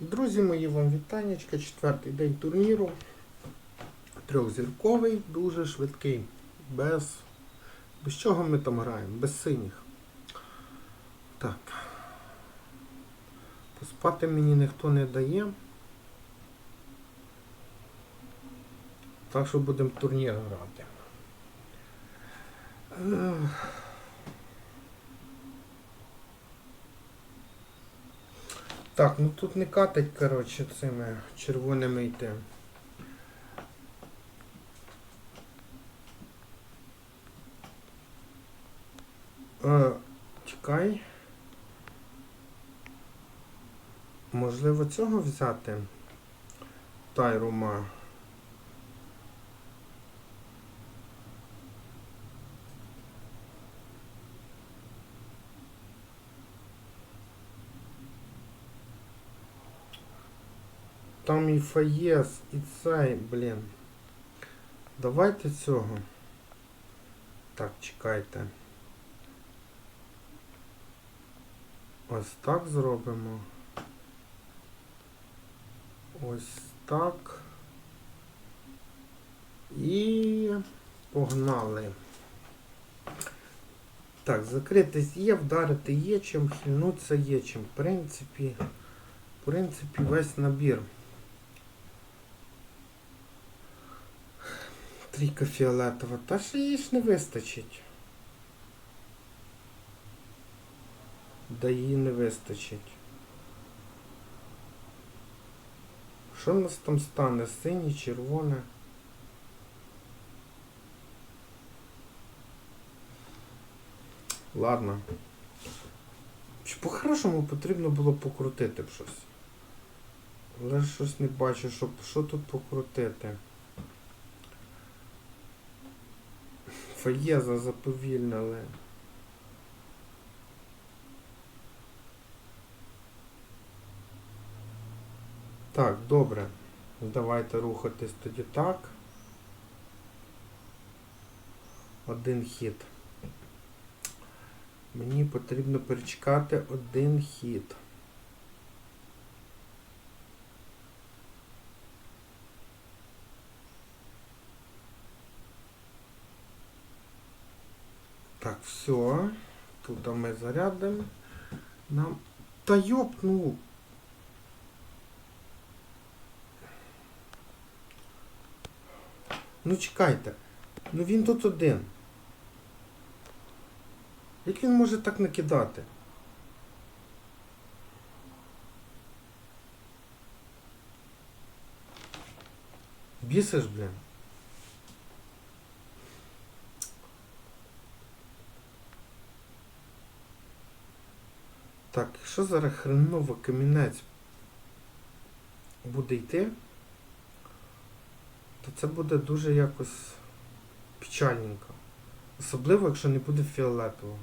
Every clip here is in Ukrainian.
Друзі мої, вам вітанечка, четвертий день турніру. Трьохзірковий, дуже швидкий. Без. Без чого ми там граємо? Без синіх. Так. Поспати мені ніхто не дає. Так що будемо турнір грати. Так, ну тут не катать, коротше, цими червоними йти. Е, чекай. Можливо цього взяти? Тайрума. Там і цей, блін. Давайте цього. Так, чекайте. Ось так зробимо. Ось так. І погнали. Так, закритись є, вдарити є чим, хильнуться є чим. В принципі, в принципі, весь набір. Трійка фіолетова. Та ж її ж не вистачить. Да її не вистачить. Що в нас там стане? Синє, червоне? Ладно. По-хорошому потрібно було покрутити б щось. Але щось не бачу, що, що тут покрутити. Фаєза заповільнили. Так, добре. Давайте рухатись тоді так. Один хід. Мені потрібно перечекати один хід. Так, все. Тут ми зарядимо. Нам. Та йоп, ну. Ну чекайте. Ну він тут один. Як він може так накидати? Бісиш, блін. Так, якщо зараз хреново камінець буде йти, то це буде дуже якось печальненько. Особливо, якщо не буде фіолетового.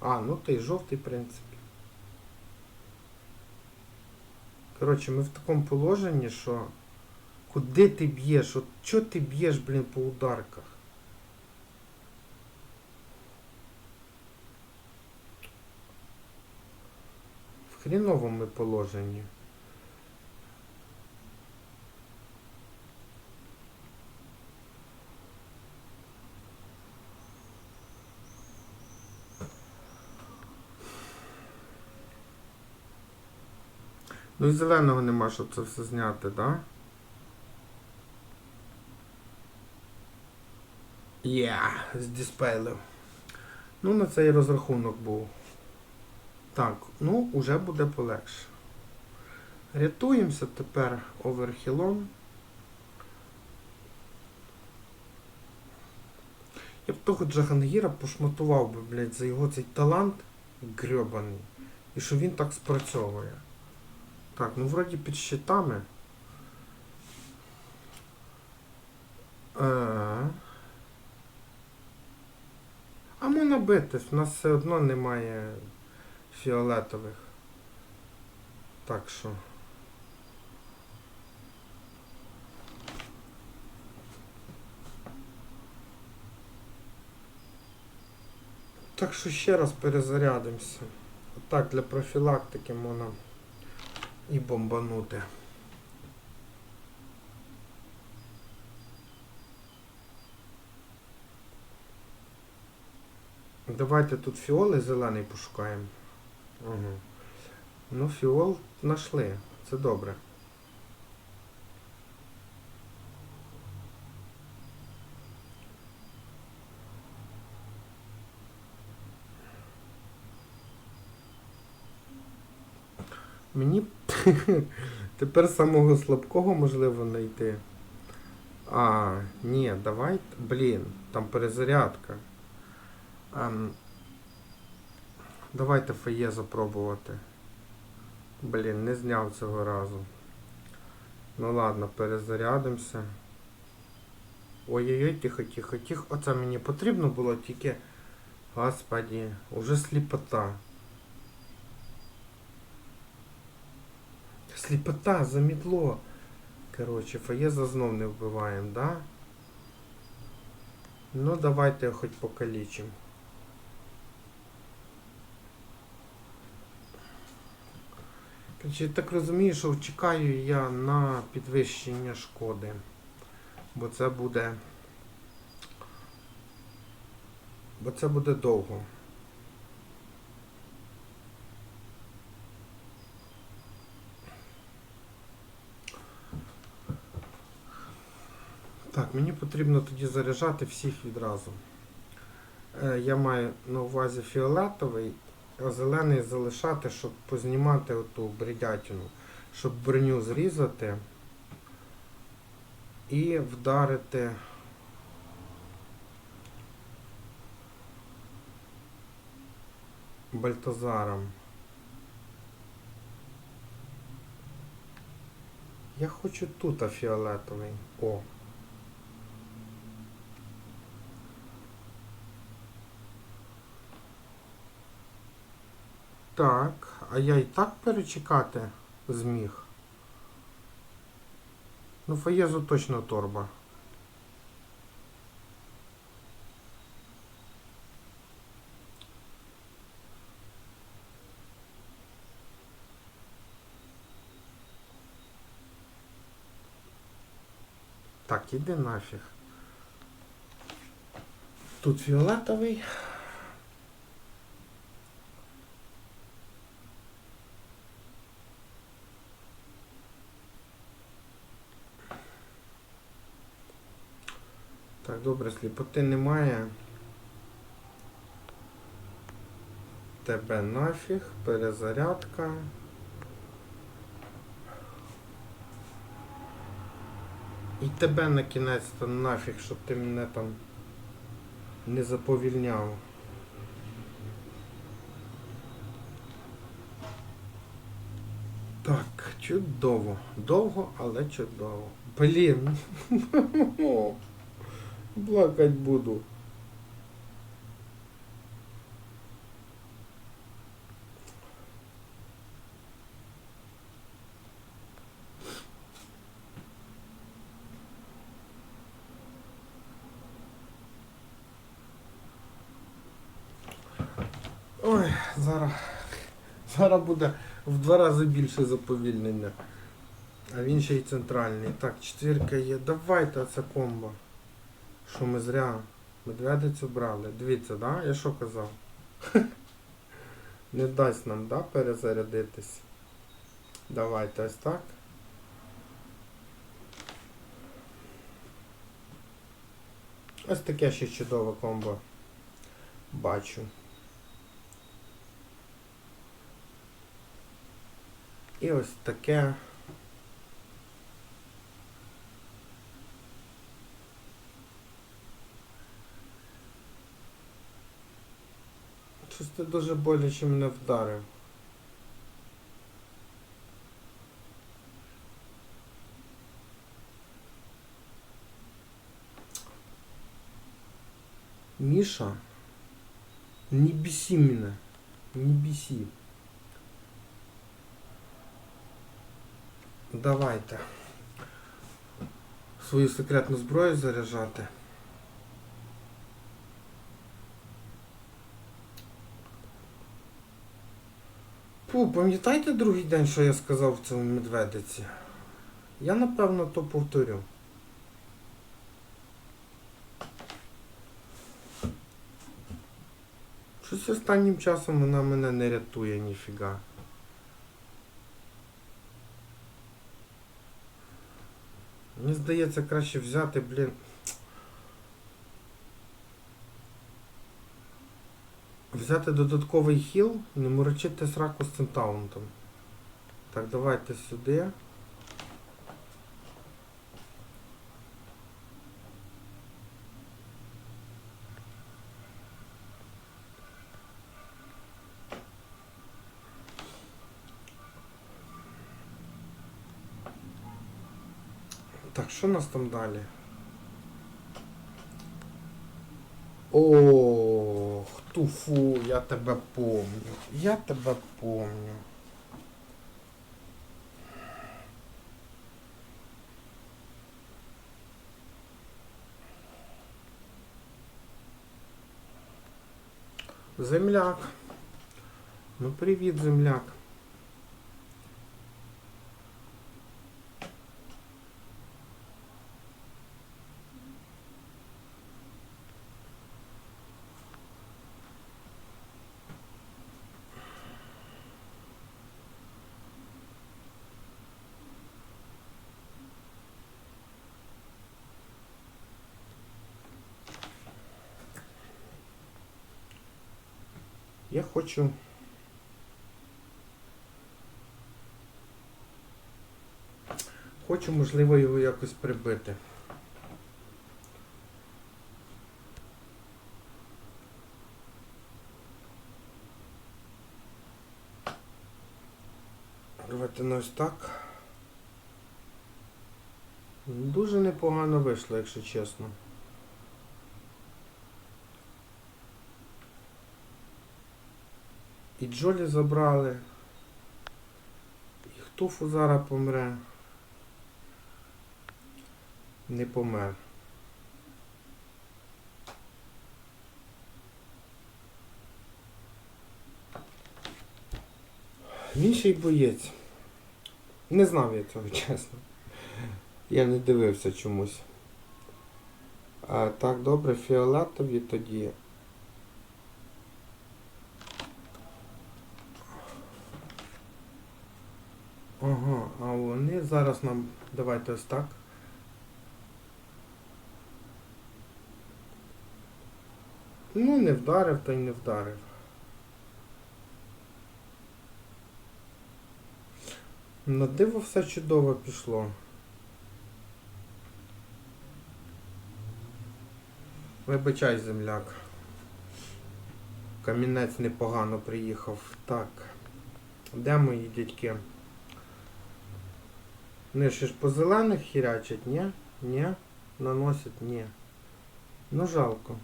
А, ну то й жовтий, в принципі. Коротше, ми в такому положенні, що куди ти б'єш? От чого ти б'єш, блін, по ударках? Хріновому положенні. Ну і зеленого нема, щоб це все зняти, так? Да? Я здіспейлив. Ну, на цей розрахунок був. Так, ну, уже буде полегше. Рятуємося тепер оверхілом. Я б того Джахангіра пошматував би, блядь, за його цей талант грьобаний. І що він так спрацьовує. Так, ну вроді під щитами. Е, А можна битись, у нас все одно немає фіолетових. Так що. Так що ще раз перезарядимося. Так, для профілактики можна і бомбанути. Давайте тут фіол і зелений пошукаємо. Угу. Ну, фіол знайшли. Це добре. Мені тепер самого слабкого можливо знайти. А, ні, давай. Блін, там перезарядка. Ем, давайте феє запробувати. Блін, не зняв цього разу. Ну ладно, перезарядимося. Ой-ой-ой, тихо, тихо, тихо. Оце мені потрібно було тільки. Господі, уже сліпота. Сліпота, замітло. Коротше, фаєза знов не вбиваємо, да? Ну, давайте хоч покалічимо. Я так розумію, що чекаю я на підвищення шкоди. Бо це буде. Бо це буде довго. Так, мені потрібно тоді заряджати всіх відразу. Е, я маю на увазі фіолетовий, а зелений залишати, щоб познімати оту бредятину, щоб броню зрізати і вдарити. Бальтазаром. Я хочу тут фіолетовий. О. Так, а я і так перечекати зміг. Ну, фаєзу точно торба. Так, іди нафіг. Тут фіолетовий. Добре, сліпоти немає. Тебе нафіг, перезарядка. І тебе на кінець то нафіг, щоб ти мене там не заповільняв. Так, чудово. Довго, але чудово. Блін. Плакать буду. Ой, зараз. Зараз буде в два рази більше заповільнення. А він ще й центральний. Так, четвірка є. Давайте це комбо. Що ми зря медведицю брали. Дивіться, да? Я що казав? Не дасть нам, да, перезарядитись. Давайте ось так. Ось таке ще чудове комбо. Бачу. І ось таке. Щось ти дуже боляче мене вдарив. Миша, не беси меня. Не беси. Давайте. Свою секретну зброю заряджати. Фу, пам'ятаєте другий день, що я сказав в цьому медведиці? Я напевно то повторю. Щось останнім часом вона мене не рятує ніфіга. Мені здається, краще взяти, блін. Взяти додатковий хіл не морочити сраку з цим таунтом. Так, давайте сюди. Так, що у нас там далі? Ох, туфу, я тебе помню. Я тебе помню. Земляк. Ну привіт, земляк. Я хочу. Хочу, можливо, його якось прибити. Давайте ось так. Дуже непогано вийшло, якщо чесно. І Джолі забрали. І Хтофу зараз помре. Не помер. Він ще й боєць. Не знав я цього, чесно. Я не дивився чомусь. А, так, добре, фіолетові тоді. Ага, а вони зараз нам. Давайте ось так. Ну, не вдарив, то й не вдарив. На диво все чудово пішло. Вибачай, земляк. Камінець непогано приїхав. Так. Де мої дядьки? Вони ще ж по зелених хірячать, ні? Ні? Наносять, ні. Ну жалко.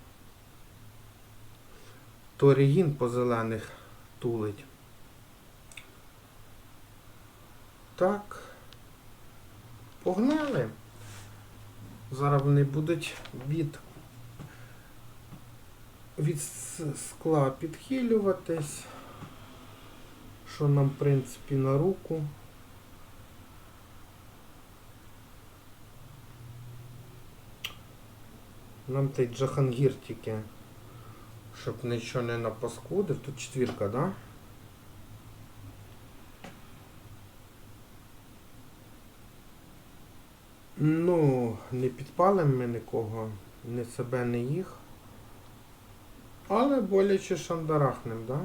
То Регін по зелених тулить. Так. Погнали. Зараз вони будуть від, від скла підхилюватись. Що нам, в принципі, на руку. Нам той Джахангір тільки, щоб нічого не напаскудив. Тут четвірка, да? Ну, не підпалимо ми нікого, ні себе, ні їх. Але боляче шандарахнем, да?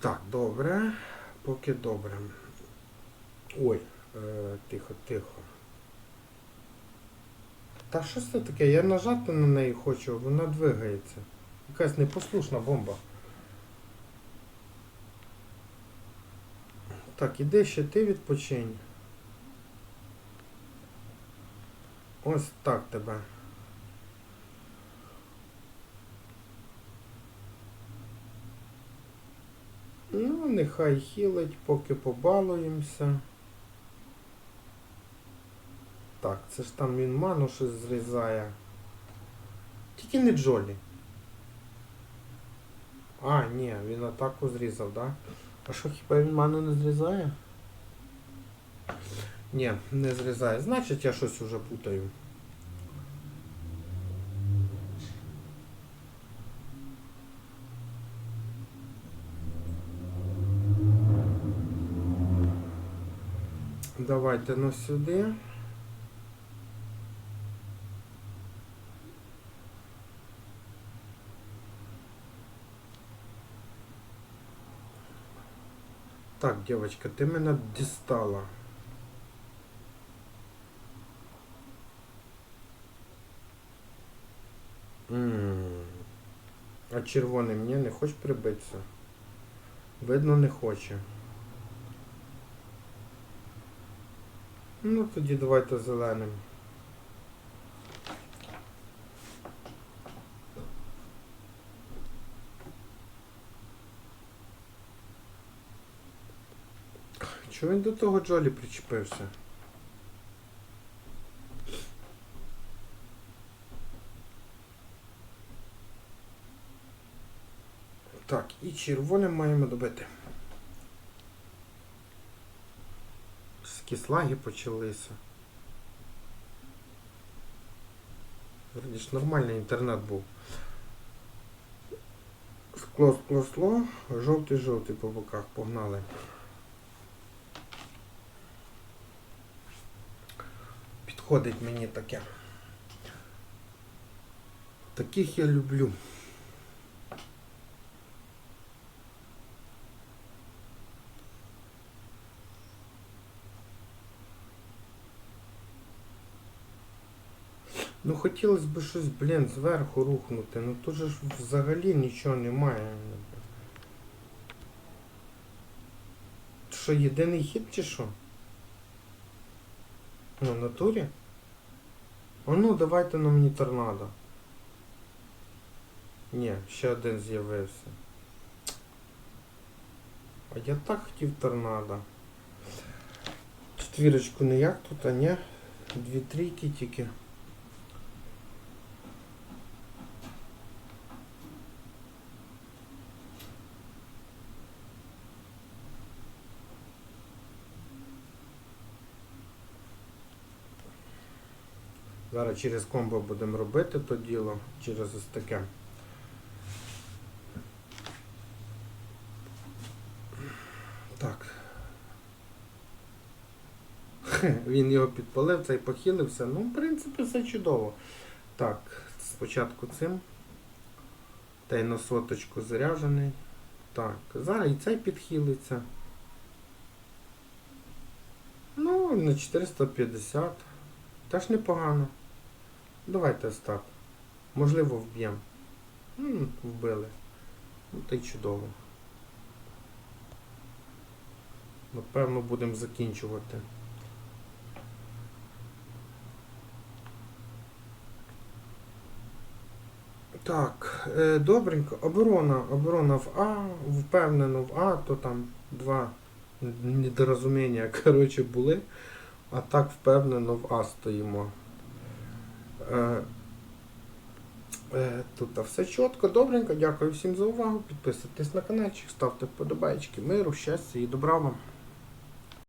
Так, добре. Поки добре. Ой, е, тихо, тихо. Та що це таке? Я нажати на неї хочу, вона двигається. Якась непослушна бомба. Так, іди ще ти відпочинь. Ось так тебе. Ну, нехай хілить, поки побалуємося. Так, це ж там він ману щось зрізає. Тільки не Джолі. А, ні, він атаку зрізав, да? А що хіба він ману не зрізає? Ні, не зрізає. Значить я щось уже путаю. Давайте ну сюди. Так, девочка, ти мене дістала. М. А червоний мені не хоче прибитися? Видно, не хоче. Ну, тоді давайте зеленим. Чого він до того Джолі причепився? Так, і червоним маємо добити. Скіслаги почалися. Вроді ж нормальний інтернет був. Скло, скло, скло, жовтий, жовтий по боках погнали. Підходить мені таке. Таких я люблю. Ну хотілося б щось, блін, зверху рухнути. Ну тут же ж взагалі нічого немає. Що, єдиний хід чи що? Ну, натурі? А ну, давайте на мені торнадо. Ні, ще один з'явився. А я так хотів торнадо. Четвірочку не як тут, а ні. Дві трійки тільки. Зараз через комбо будемо робити то діло, через ось таке. Так. Хе, Він його підпалив, цей похилився. Ну, в принципі, все чудово. Так, спочатку цим. Та й на соточку заряджений. Так, зараз і цей підхилиться. Ну, на 450. Теж непогано. Давайте так. Можливо, вб'ємо. М, Вбили. Ну та й чудово. Напевно, будемо закінчувати. Так, е, добренько. Оборона. Оборона в А, впевнено в А, то там два недорозуміння, коротше, були. А так впевнено в А стоїмо. Е, е, Тут все чітко, добренько. Дякую всім за увагу. Підписуйтесь на каналчик, ставте вподобайки. Миру, щастя і добра вам.